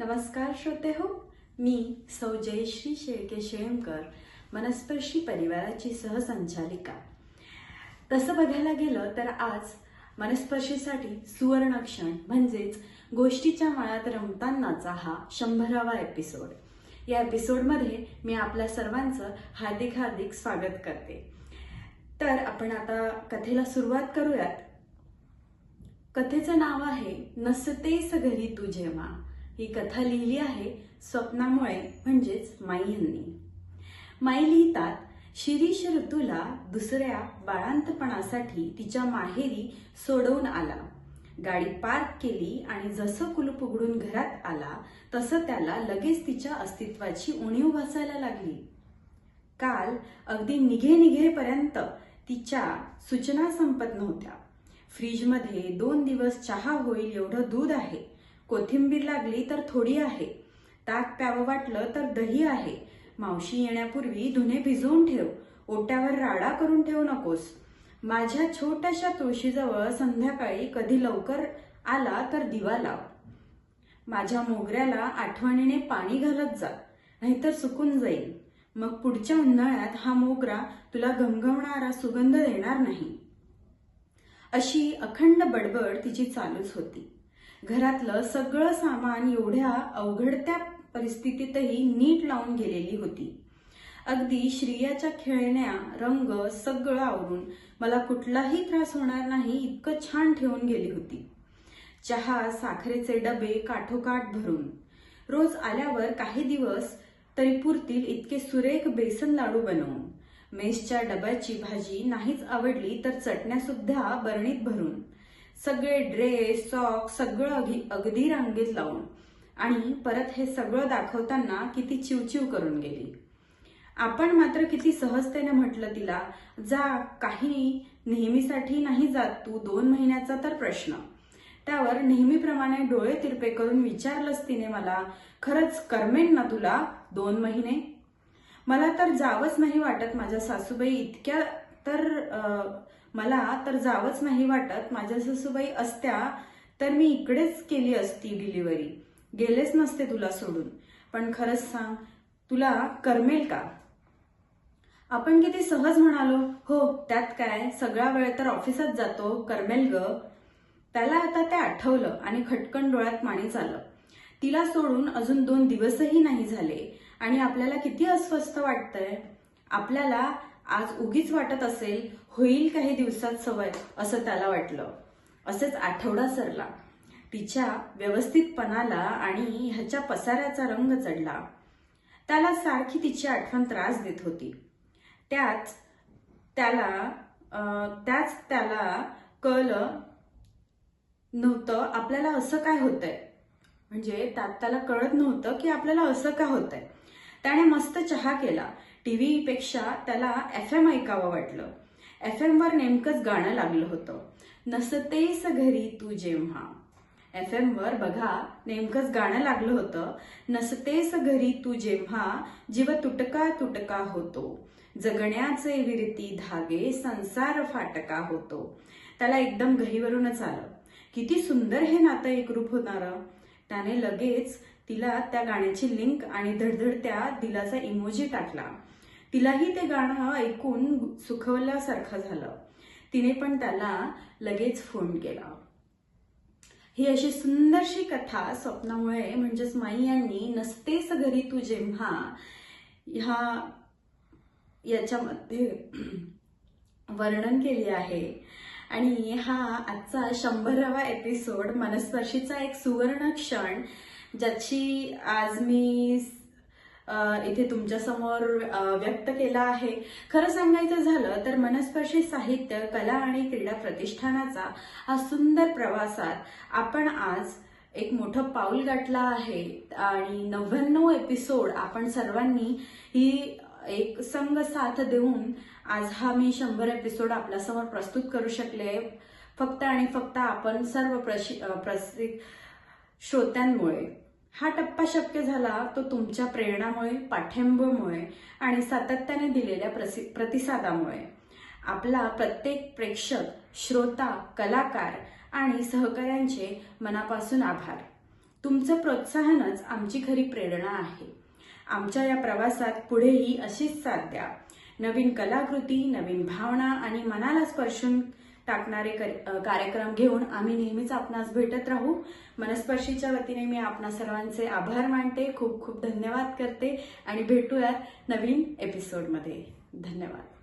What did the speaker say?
नमस्कार श्रोते हो मी सौ जयश्री शेळके शेळमकर मनस्पर्शी परिवाराची सहसंचालिका. तसं बघायला गेलं तर आज मनस्पर्शीसाठी सुवर्णक्षण म्हणजेच गोष्टीच्या माळ्यात रमतानाचा हा शंभरावा एपिसोड या एपिसोडमध्ये मी आपल्या सर्वांचं हार्दिक हार्दिक स्वागत करते. तर आपण आता कथेला सुरुवात करूयात. कथेचं नाव आहे नसतेस घरी तू जेव्हा. ही कथा लिहिली आहे स्वप्नामुळे म्हणजेच माई यांनी. माई लिहितात शिरीष ऋतूला दुसऱ्या बाळांतपणासाठी तिच्या माहेरी सोडवून आला. गाडी पार्क केली आणि जसं कुलूप उघडून घरात आला तसं त्याला लगेच तिच्या अस्तित्वाची उणीव भासायला लागली. काल अगदी निघे निघेपर्यंत तिच्या सूचना संपत नव्हत्या. फ्रीजमध्ये दोन दिवस चहा होईल एवढं दूध आहे कोथिंबीर लागली तर थोडी आहे. ताक प्यावं वाटलं तर दही आहे. मावशी येण्यापूर्वी धुणे भिजवून ठेव. ओट्यावर राडा करून ठेवू नकोस. माझ्या छोट्याशा तुळशीजवळ संध्याकाळी कधी लवकर आला तर दिवा लाव. माझ्या मोगऱ्याला आठवणीने पाणी घालत जा नाहीतर सुकून जाईल. मग पुढच्या उन्हाळ्यात हा मोगरा तुला घमघमणारा सुगंध देणार नाही. अशी अखंड बडबड तिची चालूच होती. घरातलं सगळं सामान एवढ्या अवघडत्या परिस्थितीतही नीट लावून गेलेली होती. अगदी श्रियाच्या खेळण्या रंग सगळं आवरून मला कुठलाही त्रास होणार नाही इतकं छान ठेवून गेली होती. चहा साखरेचे डबे काठोकाठ भरून. रोज आल्यावर काही दिवस तरी पुरतील इतके सुरेख बेसन लाडू बनवून. मेसच्या डब्याची भाजी नाहीच आवडली तर चटण्या सुद्धा बरणीत भरून. सगळे ड्रेस सॉक सगळं अगदी अगदी रांगेत लावून. आणि परत हे सगळं दाखवताना किती चिवचिव करून गेली. आपण मात्र किती सहजतेने म्हटलं तिला जा काही नेहमीसाठी नाही जात तू दोन महिन्याचा तर प्रश्न. त्यावर नेहमीप्रमाणे डोळे तिरपे करून विचारलंस तिने मला खरंच करमेन ना तुला दोन महिने? मला तर जावंच नाही वाटत माझ्या सासूबाई इतक्या तर मला तर जावंच नाही वाटत. माझ्या सासूबाई असत्या तर मी इकडेच केली असती डिलिव्हरी. गेलेच नसते तुला सोडून. पण खरंच सांग तुला करमेल का? आपण किती सहज म्हणालो हो त्यात काय? सगळा वेळ तर ऑफिसात जातो करमेल ग. त्याला आता ते आठवलं आणि खटकन डोळ्यात पाणी चाललं. तिला सोडून अजून दोन दिवसही नाही झाले. आणि आपल्याला किती अस्वस्थ वाटतंय. आपल्याला आज उगीच वाटत असेल होईल काही दिवसात सवय असं त्याला वाटलं. असेच आठवडा सरला. तिच्या व्यवस्थितपणाला आणि ह्याच्या पसाऱ्याचा रंग चढला. त्याला सारखी तिची आठवण त्रास देत होती. त्याच त्याला त्याच त्याला कळलं नव्हतं आपल्याला असं काय होतंय. म्हणजे त्यात त्याला कळत नव्हतं की आपल्याला असं का होतंय. त्याने मस्त चहा केला. टीव्ही पेक्षा त्याला एफ एम ऐकावं वाटलं. एफ एम वर नेमकंच गाणं लागलं होतं. नसतेस घरी तू जेव्हा. एफ एम वर बघा नेमकंच गाणं लागलं होतं. नसतेस घरी तू जेव्हा जीव तुटका तुटका होतो. जगण्याचे विरती धागे संसार फाटका होतो. त्याला एकदम घरीवरूनच आलं. किती सुंदर हे नातं एकरूप होणार. त्याने लगेच तिला त्या गाण्याची लिंक आणि धडधडत्या दिलाचा इमोजी टाकला. तिलाही ते गाणं ऐकून सुखवल्यासारखं झालं. तिने पण त्याला लगेच फोन केला. ही अशी सुंदरशी कथा स्वप्नामुळे म्हणजेच माई यांनी नसतेस घरी तू जेव्हा ह्या याच्यामध्ये वर्णन केली आहे. आणि हा आजचा शंभरावा एपिसोड मनस्पर्शीचा एक सुवर्ण क्षण ज्याची आज मी इथे तुमच्यासमोर व्यक्त केला आहे. खरं सांगायचं झालं तर मनस्पर्शी साहित्य कला आणि क्रीडा प्रतिष्ठानाचा हा सुंदर प्रवासात आपण आज एक मोठं पाऊल गाठलं आहे. आणि नव्याण्णव एपिसोड आपण सर्वांनी ही एक संघ साथ देऊन आज हा मी शंभर एपिसोड आपल्यासमोर प्रस्तुत करू शकले. फक्त आणि फक्त आपण सर्व प्रशि प्रसि श्रोत्यांमुळे. हा टप्पा शक्य झाला तो तुमच्या प्रेरणामुळे पाठिंब्यामुळे आणि सातत्याने दिलेल्या प्रसि प्रतिसादामुळे. आपला प्रत्येक प्रेक्षक श्रोता कलाकार आणि सहकाऱ्यांचे मनापासून आभार. तुमचं प्रोत्साहनच आमची खरी प्रेरणा आहे. आमच्या या प्रवासात पुढेही अशीच साथ द्या. नवीन कलाकृती नवीन भावना आणि मनाला स्पर्शून टाकणारे कर- कार्यक्रम घेऊन आम्ही नेहमीच आपणास भेटत राहू. मनस्पर्शीच्या वतीने मी आपणा सर्वांचे आभार मानते. खूप खूप धन्यवाद करते. आणि भेटूयात नवीन एपिसोडमध्ये धन्यवाद.